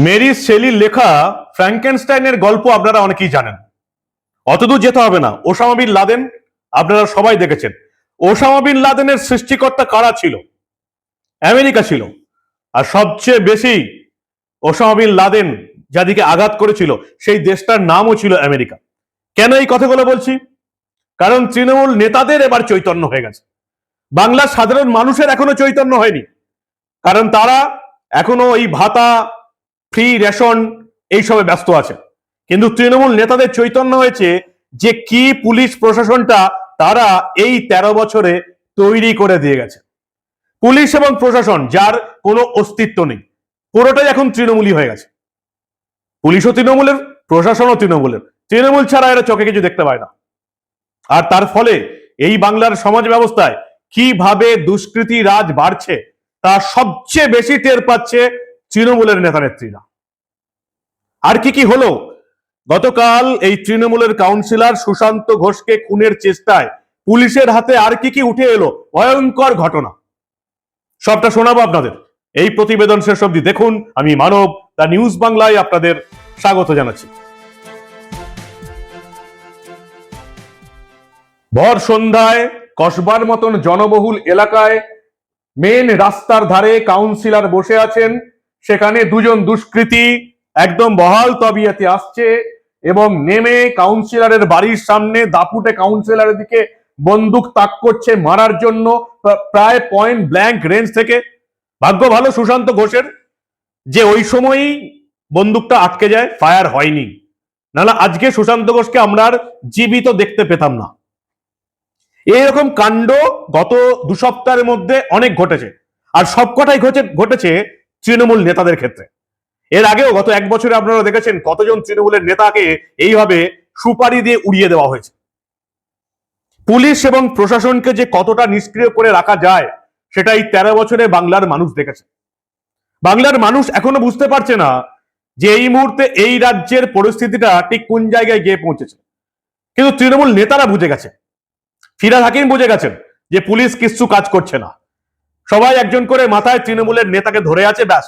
Mary শেলির লেখা ফ্র্যাঙ্কেনস্টাইনের গল্প আপনারা অনেকেই জানেন। অতদূর যেতে হবে না। ওসামা বিন লাদেন আপনারা সবাই দেখেছেন। ওসামা বিন লাদেনের সৃষ্টিকর্তা কারা ছিল? আমেরিকা ছিল। আর সবচেয়ে বেশি ওসামা বিন লাদেন যাদিকে আঘাত করেছিল, সেই দেশটার নামও ছিল আমেরিকা। কেন এই কথাগুলো বলছি? কারণ তৃণমূল নেতাদের এবার চৈতন্য হয়ে গেছে। বাংলার সাধারণ মানুষের এখনও চৈতন্য হয়নি। কারণ তারা এখনও এই ভাতা ফ্রি রেশন এইসবে ব্যস্ত আছে। কিন্তু তৃণমূল নেতাদের চৈতন্য হয়েছে যে কি পুলিশ প্রশাসনটা তারা এই ১৩ বছরে তৈরি করে দিয়ে গেছে। পুলিশ এবং প্রশাসন, যার কোনো অস্তিত্ব নেই, পুরোটাই এখন তৃণমূলই হয়ে গেছে। পুলিশও তৃণমূলের, প্রশাসনও তৃণমূলের। তৃণমূল ছাড়া এরা চোখে কিছু দেখতে পায় না। আর তার ফলে এই বাংলার সমাজ ব্যবস্থায় কীভাবে দুষ্কৃতি রাজ বাড়ছে, তা সবচেয়ে বেশি টের পাচ্ছে তৃণমূলের নেতা নেত্রীরা। আর কি কি হলো? গতকাল এই তৃণমূলের কাউন্সিলর সুশান্ত ঘোষকে খুনের চেষ্টায় পুলিশের হাতে আর কি কি উঠে এলো? ভয়ঙ্কর ঘটনা। সবটা শোনাবো আপনাদের। এই প্রতিবেদন শেষ অবধি দেখুন। আমি মানব দা নিউজ বাংলায় আপনাদের স্বাগত জানাচ্ছি। ভর সন্ধ্যায় কসবার মতন জনবহুল এলাকায় মেন রাস্তার ধারে কাউন্সিলর বসে আছেন সেখানে দুজন দুষ্কৃতী একদম বহাল তবিয়াতে আসছে এবং নেমে কাউন্সিলরের বাড়ির সামনে দাপুটে কাউন্সিলরের দিকে বন্দুক তাক করছে মারার জন্য প্রায় পয়েন্ট ব্ল্যাঙ্ক রেঞ্জ থেকে। ভাগ্য ভালো সুশান্ত ঘোষের যে ওই সময়ই বন্দুকটা আটকে যায় ফায়ার হয়নি। নাহলে আজকে সুশান্ত ঘোষকে আমরা আর জীবিত দেখতে পেতাম না। এইরকম কাণ্ড গত দু সপ্তাহের মধ্যে অনেক ঘটেছে। আর সবকটাই ঘটে, ঘটেছে তৃণমূল নেতাদের ক্ষেত্রে। এর আগেও গত এক বছরে আপনারা দেখেছেন কতজন তৃণমূলের নেতাকে এইভাবে সুপারি দিয়ে উড়িয়ে দেওয়া হয়েছে। পুলিশ এবং প্রশাসনকে যে কতটা নিষ্ক্রিয় করে রাখা যায়, সেটা এই তেরো বছরে বাংলার মানুষ দেখেছে। বাংলার মানুষ এখনও বুঝতে পারছে না যে এই মুহূর্তে এই রাজ্যের পরিস্থিতিটা ঠিক কোন জায়গায় গিয়ে পৌঁছেছে। কিন্তু তৃণমূল নেতারা বুঝে গেছে। ফিরাদ হাকিম বুঝে গেছেন যে পুলিশ কিচ্ছু কাজ করছে না। সবাই একজন করে মাথায় তৃণমূলের নেতাকে ধরে আছে, ব্যাস।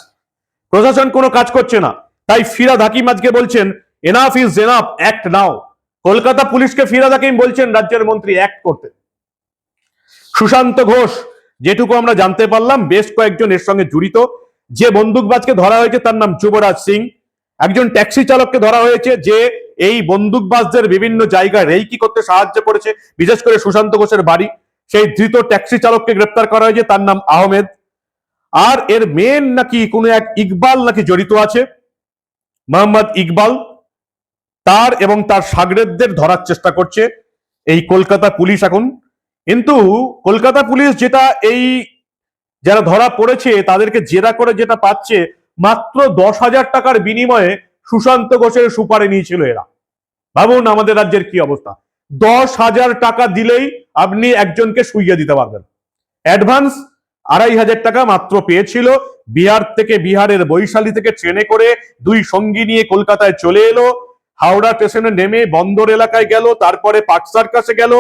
প্রশাসন কোনো কাজ করছে না। তাই ফিরাদ হাকিম আজকে বলছেন enough is enough act now Kolkata পুলিশকে ফিরাদ হাকিম বলছেন, রাজ্যের মন্ত্রী অ্যাক্ট করতে। সুশান্ত ঘোষ, যেটুকু আমরা জানতে পারলাম, বেশ কয়েকজন এর সঙ্গে জড়িত। যে বন্দুকবাজকে ধরা হয়েছে তার নাম যুবরাজ সিং। একজন ট্যাক্সি চালককে ধরা হয়েছে, যে এই বন্দুকবাজদের বিভিন্ন জায়গায় রেইকি করতে সাহায্য করেছে, বিশেষ করে সুশান্ত ঘোষের বাড়ি। সেই ধৃত ট্যাক্সি চালককে গ্রেপ্তার করা হয়েছে, তার নাম আহমেদ। আর এর মেন নাকি কোনো এক ইকবাল নাকি জড়িত আছে? মোহাম্মদ ইকবাল। তার এবং তার সাগরেদদের ধরার চেষ্টা করছে এই কলকাতা পুলিশ এখন। কিন্তু কলকাতা পুলিশ যেটা এই যারা ধরা পড়েছে, তাদেরকে জেরা করে যেটা পাচ্ছে, মাত্র দশ হাজার টাকার বিনিময়ে সুশান্ত ঘোষের সুপারি নিয়েছিল এরা। ভাবুন আমাদের রাজ্যের কি অবস্থা। দশ হাজার টাকা দিলেই আপনি একজনকে শুইয়ে দিতে পারবেন। অ্যাডভান্স আড়াই হাজার টাকা মাত্র পেয়েছিল। বিহার থেকে বিহারের বৈশালী থেকে ট্রেনে করে দুই সঙ্গী নিয়ে কলকাতায় চলে এলো। হাওড়া স্টেশনে নেমে বন্দর এলাকায় গেল, তারপরে পাক সার্কাসে গেল।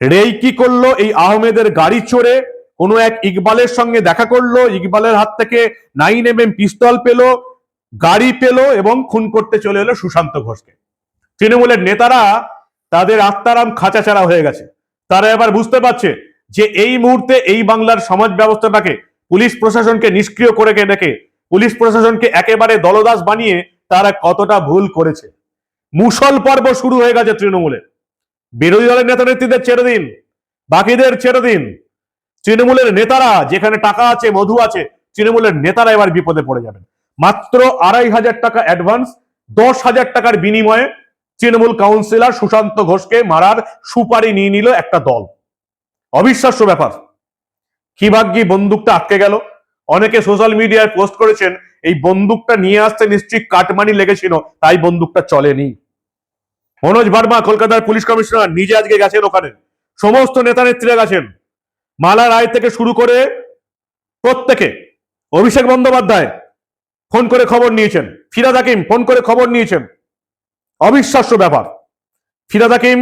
রেইকি করল এই আহমেদের গাড়ি চড়ে। কোনো এক ইকবালের সঙ্গে দেখা করল। ইকবালের হাত থেকে নাইন এম এম পিস্তল পেল, গাড়ি পেল এবং খুন করতে চলে এলো সুশান্ত ঘোষকে। তৃণমূলের নেতারা তাদের আত্মারাম খাঁচাছাড়া হয়ে গেছে। তারা এবার বুঝতে পারছে যে এই মুহূর্তে এই বাংলার সমাজ ব্যবস্থাটাকে পুলিশ প্রশাসনকে নিষ্ক্রিয় করে রেখে পুলিশ প্রশাসনকে একেবারে দলদাস বানিয়ে তারা কতটা ভুল করেছে। মুসল পর্ব শুরু হয়ে গেছে তৃণমূলের বিরোধী দলের নেতা নেত্রীদের ছেড়ে দিন, বাকিদের ছেড়ে দিন। তৃণমূলের নেতারা, যেখানে টাকা আছে, মধু আছে, তৃণমূলের নেতারা এবার বিপদে পড়ে যাবেন। মাত্র আড়াই হাজার টাকা অ্যাডভান্স দশ হাজার টাকার বিনিময়ে তৃণমূল কাউন্সিলর সুশান্ত ঘোষকে মারার সুপারি নিয়ে নিল একটা দল। অবিশ্বাস্য ব্যাপার। কি ভাগ্যি বন্দুকটা আটকে গেল? অনেকে সোশ্যাল মিডিয়ায় পোস্ট করেছেন, এই বন্দুকটা নিয়ে আসতে নিশ্চয়ই কাটমানি লেগেছিল, তাই বন্দুকটা চলেনি। মনোজ ভার্মা, কলকাতার পুলিশ কমিশনার, নিজে আজকে গেছেন ওখানে। সমস্ত নেতা নেত্রীরা গেছেন। মালা রায় থেকে শুরু করে প্রত্যেকে, অভিষেক বন্দ্যোপাধ্যায় ফোন করে খবর নিয়েছেন, ফিরাদ হাকিম ফোন করে খবর নিয়েছেন। অবিশ্বাস্য ব্যাপার। ফিরাদ হাকিম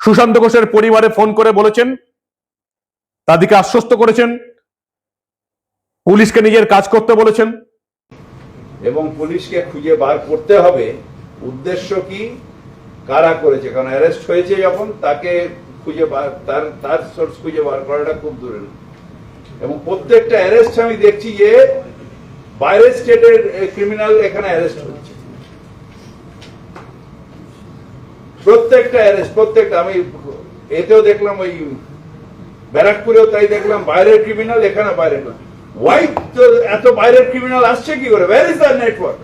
সুশান্ত ঘোষের পরিবারে ফোন করে বলেছেন, তাদেরকে আশ্বস্ত করেছেন, পুলিশকে নিজের কাজ করতে বলেছেন। এবং পুলিশকে খুঁজে বার করতে হবে, উদ্দেশ্য কি, কারা করেছে? কারণ অ্যারেস্ট হয়েছে যখন, তাকে খুঁজে বার, তার তার সোর্স খুঁজে বার করাটা খুব দূরের এবং প্রত্যেকটা অ্যারেস্ট আমি দেখছি যে বাইরের স্টেটের ক্রিমিনাল এখানে অ্যারেস্ট হচ্ছে প্রত্যেকটা অ্যারেস্ট প্রত্যেকটা, আমি এতেও দেখলাম ওই ব্যারাকপুরেও তাই দেখলাম, বাইরের ক্রিমিনাল এখানে বাইরের ওয়াই তো এত বাইরের ক্রিমিনাল আসছে কি করে? ওয়ার ইজ দ্য নেটওয়ার্ক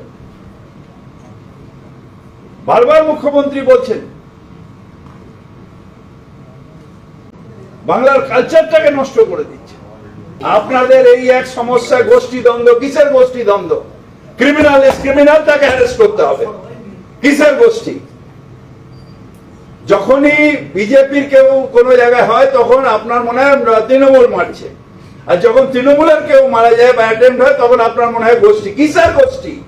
বারবার মুখ্যমন্ত্রী বলছেন, বাংলার কালচারটাকে নষ্ট করে দিচ্ছে। আপনাদের এই এক সমস্যা, গোষ্ঠী দ্বন্দ্ব, কিসের গোষ্ঠী দ্বন্দ্ব? ক্রিমিনাল ক্রিমিনাল তাকে অ্যারেস্ট করতে হবে। কিসের গোষ্ঠী? যখনই বিজেপির কেউ কোনো জায়গায় হয়, তখন আপনার মনে হয় তৃণমূল মারছে। আর যখন তৃণমূলের কেউ মারা যায় বা অ্যাটেম্প হয়, তখন আপনার মনে হয় গোষ্ঠী। কিসের গোষ্ঠী?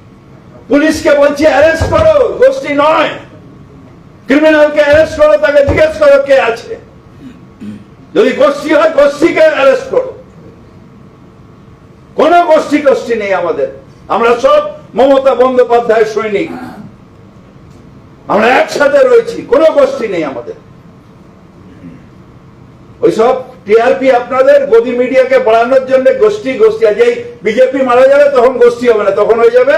পুলিশকে বলছি, অ্যারেস্ট করো, গোষ্ঠী নয়। ক্রিমিনালকে অ্যারেস্ট করো, তাকে জিজ্ঞেস করো কে আছে। যদি গোষ্ঠী হয়, গোষ্ঠীকে অ্যারেস্ট করো। কোন গোষ্ঠী গোষ্ঠী নেই আমাদের। আমরা সব মমতা বন্দ্যোপাধ্যায়ের সৈনিক। আমরা একসাথে রয়েছি, কোন গোষ্ঠী নেই আমাদের। ওইসব টিআরপি আপনাদের গদি মিডিয়াকে বাড়ানোর জন্য গোষ্ঠী গোষ্ঠী, আর যেই বিজেপি মারা যাবে তখন গোষ্ঠী হবে না, তখন হয়ে যাবে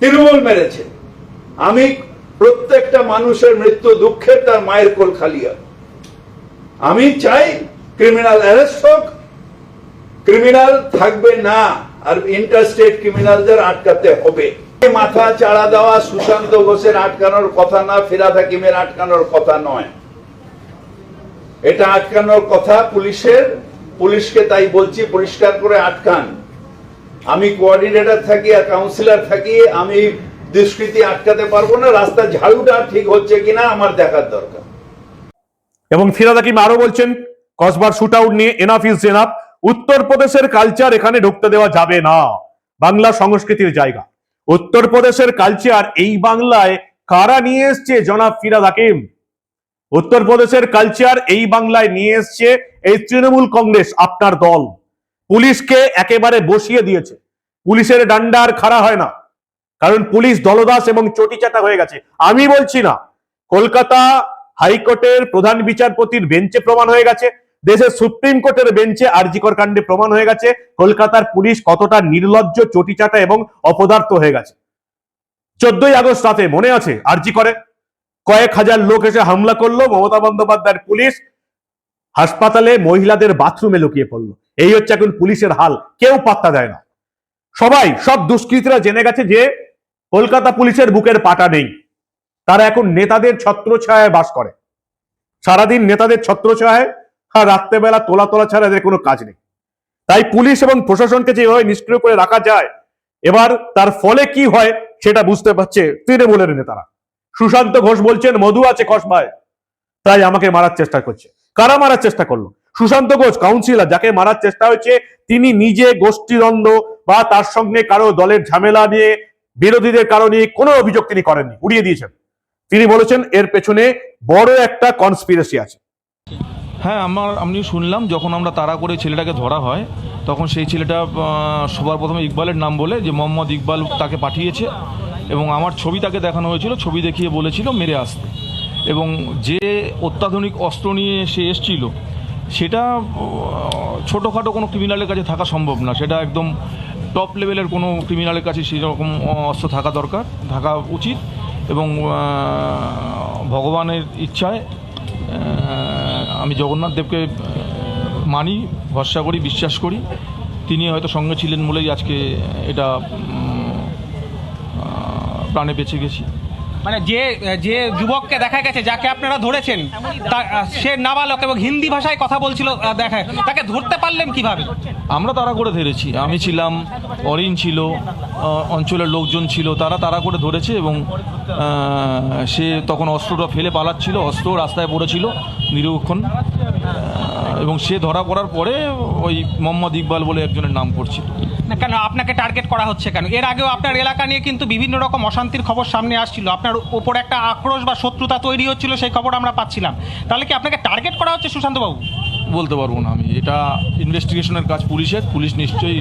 তৃণমূল মেরেছে। আমি প্রত্যেকটা মানুষের মৃত্যু দুঃখের, তার মায়ের কোল খালি। আমি চাই ক্রিমিনাল অ্যারেস্ট হোক ক্রিমিনাল থাকবে না, আর ইন্টারস্টেট ক্রিমিনালদের আটকাতে হবে। মাথা চাড়া দেওয়া সুশান্ত ঘোষের আটকানোর কথা না, ফিরাদ হাকিমের আটকানোর কথা নয়। এটা আটকানোর কথা পুলিশের, পুলিশকে তাই বলছি পরিষ্কার করে আটকান। আমি কোঅর্ডিনেটর থাকি আর কাউন্সিলর থাকি, আমি দুষ্কৃতি আটকাতে পারব না, রাস্তা ঝাড়ুটা ঠিক হচ্ছে কিনা আমার দেখার দরকার। এবং ফিরাদ হাকিম আরও বলছেন, কসবার শুট আউট নিয়ে এনাফ ইজ এনাফ উত্তরপ্রদেশের কালচার এখানে ঢুকতে দেওয়া যাবে না। বাংলা সংস্কৃতির জায়গা। উত্তরপ্রদেশের কালচার এই বাংলায় কারা নিয়ে এসছে জনাব ফিরাদ হাকিম? উত্তরপ্রদেশের কালচার এই বাংলায় নিয়ে এসছে এই তৃণমূল কংগ্রেস, আপনার দল। পুলিশকে একেবারে বসিয়ে দিয়েছে। পুলিশের ডান্ডা আর খাড়া হয় না। কারণ পুলিশ দলদাস এবং চটিচাটা হয়ে গেছে। আমি বলছি না, কলকাতা হাইকোর্টের প্রধান বিচারপতির বেঞ্চে প্রমাণ হয়ে গেছে। দেশের সুপ্রিম কোর্টের বেঞ্চে আরজিকর কাণ্ডে প্রমাণ হয়ে গেছে। কলকাতার পুলিশ কতটা নির্লজ্জ, চটিচাটা এবং অপদার্থ হয়ে গেছে। চোদ্দই আগস্ট রাতে মনে আছে আরজি করে? কয়েক হাজার লোক এসে হামলা করল, মমতা বন্দ্যোপাধ্যায়ের পুলিশ হাসপাতালে মহিলাদের বাথরুমে লুকিয়ে পড়ল। এই হচ্ছে এখন পুলিশের হাল, কেউ পাত্তা দেয় না। সবাই, সব দুষ্কৃতীরা জেনে গেছে যে কলকাতা পুলিশের বুকের পাটা নেই। তারা এখন নেতাদের ছত্রছায়ায় বাস করে। সারাদিন নেতাদের ছত্রছায়ায় আর রাত্রেবেলা, তোলা তোলা ছাড়া এদের কোনো কাজ নেই। তাই পুলিশ এবং প্রশাসনকে যেভাবে নিষ্ক্রিয় করে রাখা যায়, এবার তার ফলে কি হয় সেটা বুঝতে পারছে তৃণমূলের নেতারা। সুশান্ত ঘোষ বলছেন, মধু আছে কসবায়। তাই আমাকে মারার চেষ্টা করছে। কারা মারার চেষ্টা করল? সুশান্ত ঘোষ কাউন্সিলর যাকে মারার চেষ্টা হয়েছে, তিনি নিজে গোষ্ঠীদ্বন্দ্ব বা তার সঙ্গে কারও দলের ঝামেলা নিয়ে, বিরোধীদের কারণে কোনো অভিযোগ তিনি করেননি, উড়িয়ে দিয়েছেন। তিনি বলেছেন, এর পেছনে বড় একটা কনস্পিরেসি আছে। হ্যাঁ আমার আমি শুনলাম, যখন আমরা তাড়া করে ছেলেটাকে ধরা হয়, তখন সেই ছেলেটা সবার প্রথমে ইকবালের নাম বলে যে, মোহাম্মদ ইকবাল তাকে পাঠিয়েছে এবং আমার ছবি তাকে দেখানো হয়েছিল, ছবি দেখিয়ে বলেছিল, মেরে আসতে। এবং যে অত্যাধুনিক অস্ত্র নিয়ে সে এসছিল, সেটা ছোটোখাটো কোনো ক্রিমিনালের কাছে থাকা সম্ভব না। সেটা একদম টপ লেভেলের কোনো ক্রিমিনালের কাছে সেই রকম অস্ত্র থাকা দরকার, থাকা উচিত এবং ভগবানের ইচ্ছায় আমি জগন্নাথ দেবকে মানি, ভরসা করি, বিশ্বাস করি। তিনি হয়তো সঙ্গে ছিলেন বলেই আজকে এটা প্রাণে বেঁচে গেছি। মানে যে যে যুবককে দেখা গেছে যাকে আপনারা ধরেছেন সে নাবালক এবং হিন্দি ভাষায় কথা বলছিল আহ, দেখা তাকে ধরতে পারলেন কীভাবে? আমরা তারা করে ধরেছি। আমি ছিলাম অরিন ছিল অঞ্চলের লোকজন ছিল তারা তারা করে ধরেছে এবং সে তখন অস্ত্রটা ফেলে পালাচ্ছিল অস্ত্র রাস্তায় পড়েছিল নিরীক্ষণ। এবং সে ধরা পড়ার পরে ওই মোহাম্মদ ইকবাল বলে একজনের নাম করছিল না কেন? আপনাকে টার্গেট করা হচ্ছে কেন? এর আগেও আপনার এলাকা নিয়ে কিন্তু বিভিন্ন রকম অশান্তির খবর সামনে আসছিল। আপনার উপর একটা আক্রোশ বা শত্রুতা তৈরি হচ্ছিল সেই খবর আমরা পাচ্ছিলাম। তাহলে কি আপনাকে টার্গেট করা হচ্ছে সুশান্তবাবু? বলতে পারব না আমি। এটা ইনভেস্টিগেশনের কাজ পুলিশের। পুলিশ নিশ্চয়ই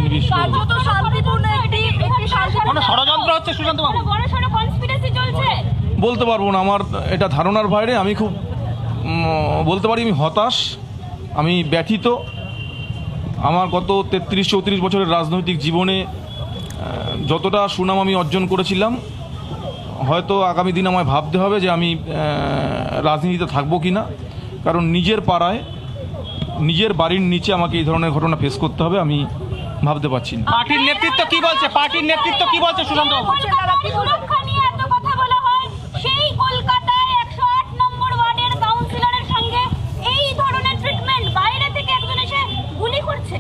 কোনো ষড়যন্ত্র হচ্ছে সুশান্ত বাবু কোনো বড় সড়ো কনস্পিরেসি চলছে। বলতে পারব না। আমার এটা ধারণার বাইরে। আমি খুব বলতে পারি আমি হতাশ। আমি ব্যথিত। আমার গত তেত্রিশ চৌত্রিশ বছরের রাজনৈতিক জীবনে যতটা সুনাম আমি অর্জন করেছিলাম হয়তো আগামী দিন আমায় ভাবতে হবে যে আমি রাজনীতিতে থাকব কি না কারণ নিজের পাড়ায় নিজের বাড়ির নিচে আমাকে এই ধরনের ঘটনা ফেস করতে হবে আমি ভাবতে পারছি না। পার্টির নেতৃত্ব কি বলছে? পার্টির নেতৃত্ব কি বলছে সুশান্ত বাবু কলকাতার সুরক্ষা নিয়ে এত কথা বলা হয় সেই কলকাতায় একশো আট নম্বর ওয়ার্ডের কাউন্সিলরের সঙ্গে এই ধরনের ট্রিটমেন্ট বাইরে থেকে একজন এসে গুলি করছে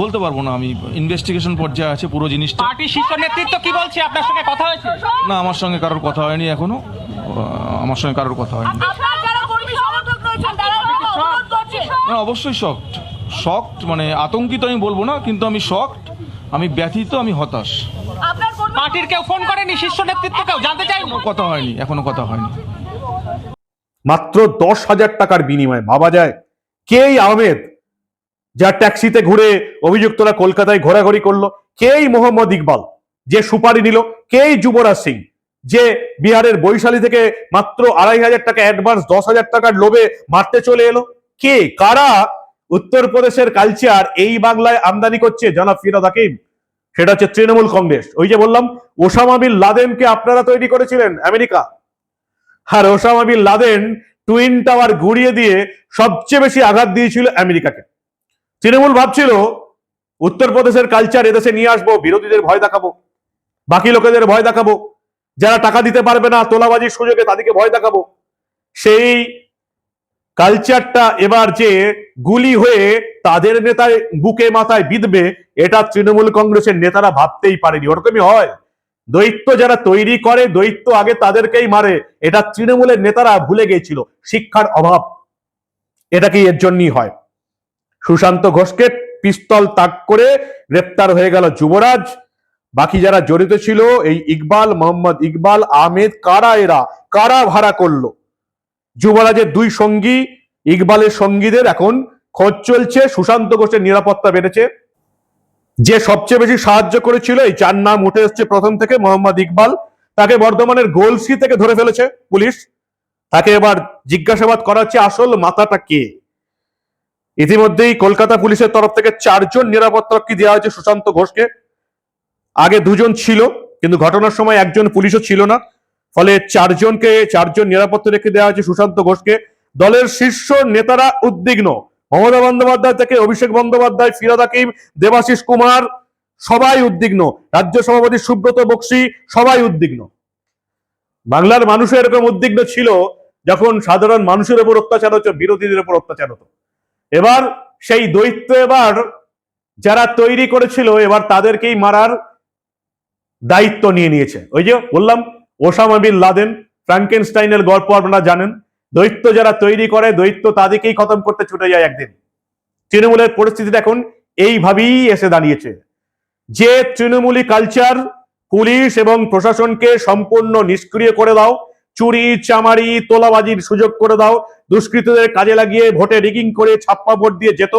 বলতে পারব না আমি ইনভেস্টিগেশন পর্যায়ে আছে পুরো জিনিসটা। পার্টির শীর্ষ নেতৃত্ব কি বলছে? আপনার সঙ্গে কথা হয়েছে? না আমার সঙ্গে কারোর কথা হয়নি এখনও। আমার সঙ্গে কারোর কথা হয়নি। আপনার যারা কর্মী সমর্থক রয়েছেন তারা অবরোধ করছে। না অবশ্যই শকড শকড মানে আতঙ্কিত আমি বলব না কিন্তু আমি শকড আমি ব্যথিত আমি হতাশ। আপনার পার্টির কেউ ফোন করেনি? শীর্ষ নেতৃত্ব কেউ জানতে চাই কথা হয়নি এখনও কথা হয়নি। মাত্র দশ হাজার টাকার বিনিময়ে ভাবা যায় কে এই আহমেদ? যার ট্যাক্সিতে ঘুরে অভিযুক্তরা কলকাতায় ঘোরাঘুরি করল, কেই মোহাম্মদ ইকবাল? যে সুপারি নিল, কেই যুবরাজ সিং? যে বিহারের বৈশালী থেকে মাত্র আড়াই হাজার টাকা অ্যাডভান্স দশ হাজার টাকার লোভে মারতে চলে এলো, কে, কারা? উত্তরপ্রদেশের কালচার এই বাংলায় আমদানি করছে জনাব ফিরাদ হাকিম। সেটা হচ্ছে তৃণমূল কংগ্রেস। ওই যে বললাম, ওসামা বিন লাদেনকে আপনারা তৈরি করেছিলেন আমেরিকা। আর Osama bin Laden twin tower ঘুরিয়ে দিয়ে সবচেয়ে বেশি আঘাত দিয়েছিল আমেরিকাকে। তৃণমূল ভাবছিল, উত্তরপ্রদেশের কালচার এদেশে নিয়ে আসব, বিরোধীদের ভয় দেখাবো, বাকি লোকেদের ভয় দেখাবো, যারা টাকা দিতে পারবে না, তোলাবাজির সুযোগে তাদেরকে ভয় দেখাবো। সেই কালচারটা এবার যে গুলি হয়ে তাদের নেতার বুকে মাথায় বিঁধবে, এটা তৃণমূল কংগ্রেসের নেতারা ভাবতেই পারেনি। ওরকমই হয়। দৈত্য যারা তৈরি করে, দৈত্য আগে তাদেরকেই মারে, এটা তৃণমূলের নেতারা ভুলে গিয়েছিল শিক্ষার অভাব, এটা কি এর জন্যই হয়? সুশান্ত ঘোষকে পিস্তল তাক করে গ্রেপ্তার হয়ে গেল যুবরাজ। বাকি যারা জড়িত ছিল, এই ইকবাল, মোহাম্মদ ইকবাল, আহমেদ, কারা এরা? কারা ভাড়া করল? যুবরাজের দুই সঙ্গী, ইকবালের সঙ্গীদের এখন খোঁজ চলছে, সুশান্ত ঘোষের নিরাপত্তা বেড়েছে। যে সবচেয়ে বেশি সাহায্য করেছিল, এই চার নাম উঠে এসছে প্রথম থেকে, মোহাম্মদ ইকবাল, তাকে বর্ধমানের গোলসি থেকে ধরে ফেলেছে পুলিশ। তাকে এবার জিজ্ঞাসাবাদ করা হচ্ছে, আসল মাথাটা কে? ইতিমধ্যেই কলকাতা পুলিশের তরফ থেকে চারজন নিরাপত্তারক্ষী দেওয়া হয়েছে সুশান্ত ঘোষকে। আগে দুজন ছিল, কিন্তু ঘটনার সময় একজন পুলিশও ছিল না। ফলে চারজনকে, চারজন নিরাপত্তা রেখে দেওয়া হয়েছে সুশান্ত ঘোষকে। দলের শীর্ষ নেতারা উদ্বিগ্ন। মমতা বন্দ্যোপাধ্যায় থেকে অভিষেক বন্দ্যোপাধ্যায় ফিরাদ হাকিম, দেবাশিস কুমার, সবাই উদ্বিগ্ন। রাজ্য সভাপতি সুব্রত বক্সি, সবাই উদ্বিগ্ন। বাংলার মানুষও এরকম উদ্বিগ্ন ছিল যখন সাধারণ মানুষের উপর অত্যাচার হতো, বিরোধীদের উপর অত্যাচার হতো। এবার সেই দৈত্য এবার যারা তৈরি করেছিল, এবার তাদেরকেই মারার দায়িত্ব নিয়ে নিয়েছে। ওই যে বললাম, ওসামা বিন লাদেন, ফ্রাঙ্কেনস্টাইনের গল্প আপনারা জানেন। দৈত্য যারা তৈরি করে, দৈত্য তাদেরকেই খতম করতে ছুটে যায় একদিন। তৃণমূলের পরিস্থিতিটা এখন এইভাবেই এসে দাঁড়িয়েছে। যে তৃণমূলী কালচার পুলিশ এবং প্রশাসনকে সম্পূর্ণ নিষ্ক্রিয় করে দাও চুরি, চামারি, তোলাবাজির সুযোগ করে দাও। দুষ্কৃতীদের কাজে লাগিয়ে ভোটে রিগিং করে ছাপ্পা ভোট দিয়ে যেত।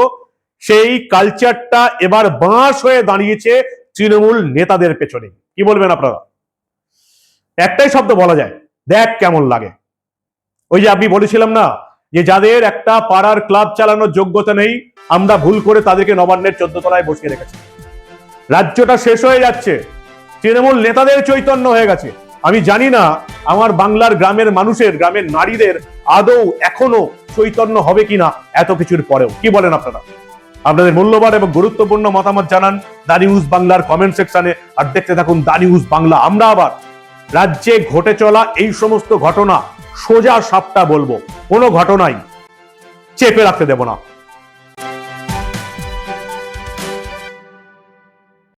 সেই কালচারটা এবার বাঁশ হয়ে দাঁড়িয়েছে তৃণমূল নেতাদের পেছনে। কি বলবেন আপনারা? একটাই শব্দ বলা যায়, দেখ কেমন লাগে। ওই যে আমি বলেছিলাম না, যে যাদের একটা পাড়ার ক্লাব চালানোর যোগ্যতা নেই, আমরা ভুল করে তাদেরকে নবান্নের চোদ্দ তলায় বসিয়ে রেখেছি। রাজ্যটা শেষ হয়ে যাচ্ছে। তৃণমূল নেতাদের চৈতন্য হয়ে গেছে। আমি জানি না আমার বাংলার গ্রামের মানুষের, গ্রামের নারীদের আদৌ এখনও চৈতন্য হবে কিনা এত কিছুর পরেও। কি বলেন আপনারা? আপনাদের মূল্যবান এবং গুরুত্বপূর্ণ মতামত জানান দা নিউজ বাংলার কমেন্ট সেকশনে আর দেখতে থাকুন দা নিউজ বাংলা। আমরা আবার রাজ্যে ঘটে চলা এই সমস্ত ঘটনা সোজা সাপটা বলব। কোনো ঘটনাই চেপে রাখতে দেব না।